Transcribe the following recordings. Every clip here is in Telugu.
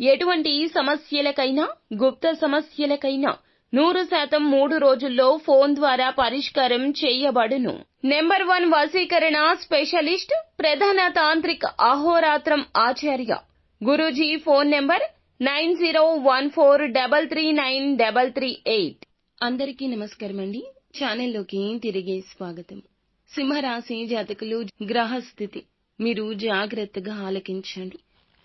ఎటువంటి సమస్యలకైనా గుప్త సమస్యలకైనా నూరు శాతం మూడు రోజుల్లో ఫోన్ ద్వారా పరిష్కారం చేయబడును. నెంబర్ వన్ వశీకరణ స్పెషలిస్ట్ ప్రధాన తాంత్రిక అహోరాత్రం ఆచార్య. Guruji phone number nine zero one four double three nine double three eight. అందరికీ నమస్కారం అండి. ఛానల్లోకి తిరిగి స్వాగతం. సింహరాశి జాతకులు గ్రహస్థితి. మీరు జాగ్రత్తగా ఆలకించండి.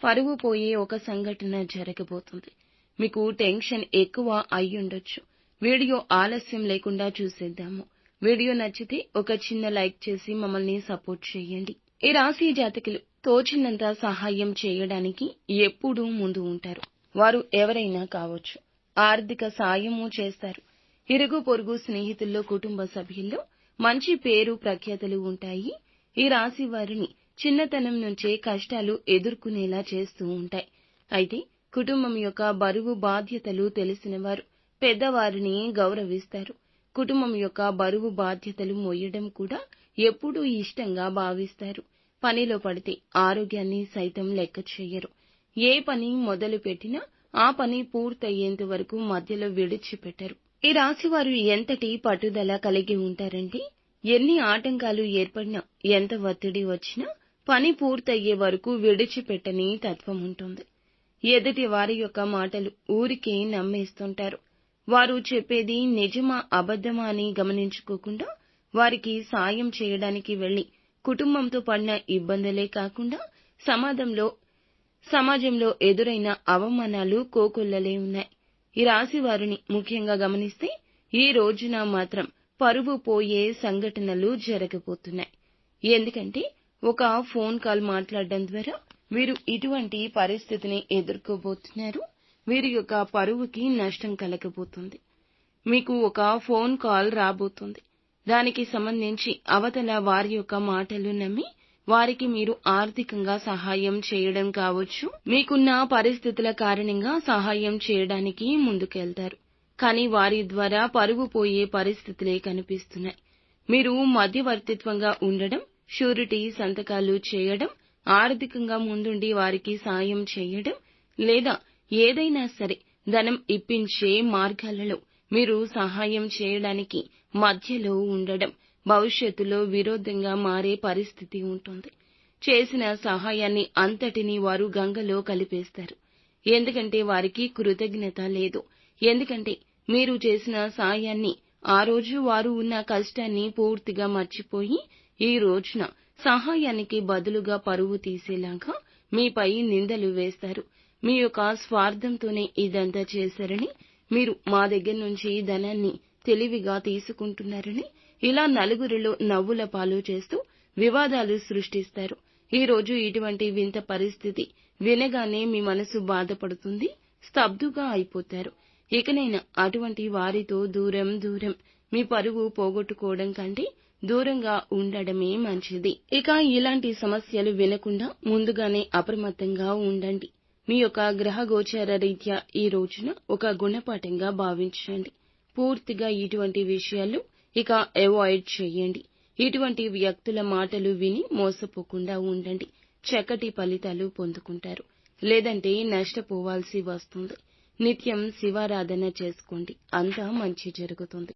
పరువు పోయే ఒక సంఘటన జరగబోతుంది. మీకు టెన్షన్ ఎక్కువ అయ్యుండొచ్చు వీడియో ఆలస్యం లేకుండా చూసేద్దాము. వీడియో నచ్చితే ఒక చిన్న లైక్ చేసి మమ్మల్ని సపోర్ట్ చేయండి. ఈ రాశి జాతకులు తోచినంత సహాయం చేయడానికి ఎప్పుడూ ముందు ఉంటారు. వారు ఎవరైనా కావచ్చు. ఆర్థిక సాయము చేస్తారు. ఇరుగు పొరుగు స్నేహితుల్లో కుటుంబ సభ్యుల్లో మంచి పేరు ప్రఖ్యాతలు ఉంటాయి. ఈ రాశి వారిని చిన్నతనం నుంచే కష్టాలు ఎదుర్కొనేలా చేస్తూ ఉంటాయి. అయితే కుటుంబం యొక్క బరువు బాధ్యతలు తెలిసినవారు పెద్దవారిని గౌరవిస్తారు. కుటుంబం యొక్క బరువు బాధ్యతలు మోయడం కూడా ఎప్పుడూ ఇష్టంగా భావిస్తారు. పనిలో పడితే ఆరోగ్యాన్ని సైతం లెక్క చేయరు. ఏ పని మొదలు పెట్టినా ఆ పని పూర్తయ్యేంత వరకు మధ్యలో విడిచిపెట్టరు. ఈ రాశివారు ఎంతటి పట్టుదల కలిగి ఉంటారంటే ఎన్ని ఆటంకాలు ఏర్పడినా ఎంత ఒత్తిడి వచ్చినా పని పూర్తయ్యే వరకు విడిచిపెట్టని తత్వం ఉంటుంది. ఎదుటి వారి యొక్క మాటలు ఊరికే నమ్మేస్తుంటారు. వారు చెప్పేది నిజమా అబద్ధమా అని గమనించుకోకుండా వారికి సాయం చేయడానికి వెళ్ళి కుటుంబంతో పడిన ఇబ్బందులే కాకుండా సమాజంలో సమాజంలో ఎదురైన అవమానాలు కోకొల్లలే ఉన్నాయి. ఈ రాశి వారిని ముఖ్యంగా గమనిస్తే ఈ రోజున మాత్రం పరువు పోయే సంఘటనలు జరగబోతున్నాయి. ఎందుకంటే ఒక ఫోన్ కాల్ మాట్లాడడం ద్వారా వీరు ఇటువంటి పరిస్థితిని ఎదుర్కోబోతున్నారు. వీరి యొక్క పరువుకి నష్టం కలగబోతుంది. మీకు ఒక ఫోన్ కాల్ రాబోతుంది. దానికి సంబంధించి అవతల వారి యొక్క మాటలు నమ్మి వారికి మీరు ఆర్థికంగా సహాయం చేయడం కావచ్చు. మీకున్న పరిస్థితుల కారణంగా సహాయం చేయడానికి ముందుకెళ్తారు. కానీ వారి ద్వారా పరువు పోయే పరిస్థితులే కనిపిస్తున్నాయి. మీరు మధ్యవర్తిత్వంగా ఉండడం షూరిటీ సంతకాలు చేయడం ఆర్థికంగా ముందుండి వారికి సాయం చేయడం లేదా ఏదైనా సరే ధనం ఇప్పించే మార్గాలలో మీరు సహాయం చేయడానికి మధ్యలో ఉండడం భవిష్యత్తులో విరోధంగా మారే పరిస్థితి ఉంటుంది. చేసిన సహాయాన్ని అంతటినీ వారు గంగలో కలిపేస్తారు. ఎందుకంటే వారికి కృతజ్ఞత లేదు. ఎందుకంటే మీరు చేసిన సాయాన్ని ఆ రోజు వారు ఉన్న కష్టాన్ని పూర్తిగా మర్చిపోయి ఈ రోజున సహాయానికి బదులుగా పరువు తీసేలాగా మీపై నిందలు వేస్తారు. మీ యొక్క స్వార్థంతోనే ఇదంతా చేశారని మీరు మా దగ్గర నుంచి ధనాన్ని తెలివిగా తీసుకుంటున్నారని ఇలా నలుగురిలో నవ్వుల పాలు చేస్తూ వివాదాలు సృష్టిస్తారు. ఈ రోజు ఇటువంటి వింత పరిస్థితి వినగానే మీ మనసు బాధపడుతుంది స్తబ్దుగా అయిపోతారు. ఇకనైనా అటువంటి వారితో దూరం దూరం మీ పరువు పోగొట్టుకోవడం కంటే దూరంగా ఉండడమే మంచిది. ఇక ఇలాంటి సమస్యలు వినకుండా ముందుగానే అప్రమత్తంగా ఉండండి. మీ యొక్క గ్రహ గోచార రీత్యా ఈ రోజున ఒక గుణపాఠంగా భావించండి. పూర్తిగా ఇటువంటి విషయాలు ఇక అవాయిడ్ చేయండి. ఇటువంటి వ్యక్తుల మాటలు విని మోసపోకుండా ఉండండి. చక్కటి ఫలితాలు పొందుకుంటారు. లేదంటే నష్టపోవాల్సి వస్తుంది. నిత్యం శివారాధన చేసుకోండి. అంతా మంచి జరుగుతుంది.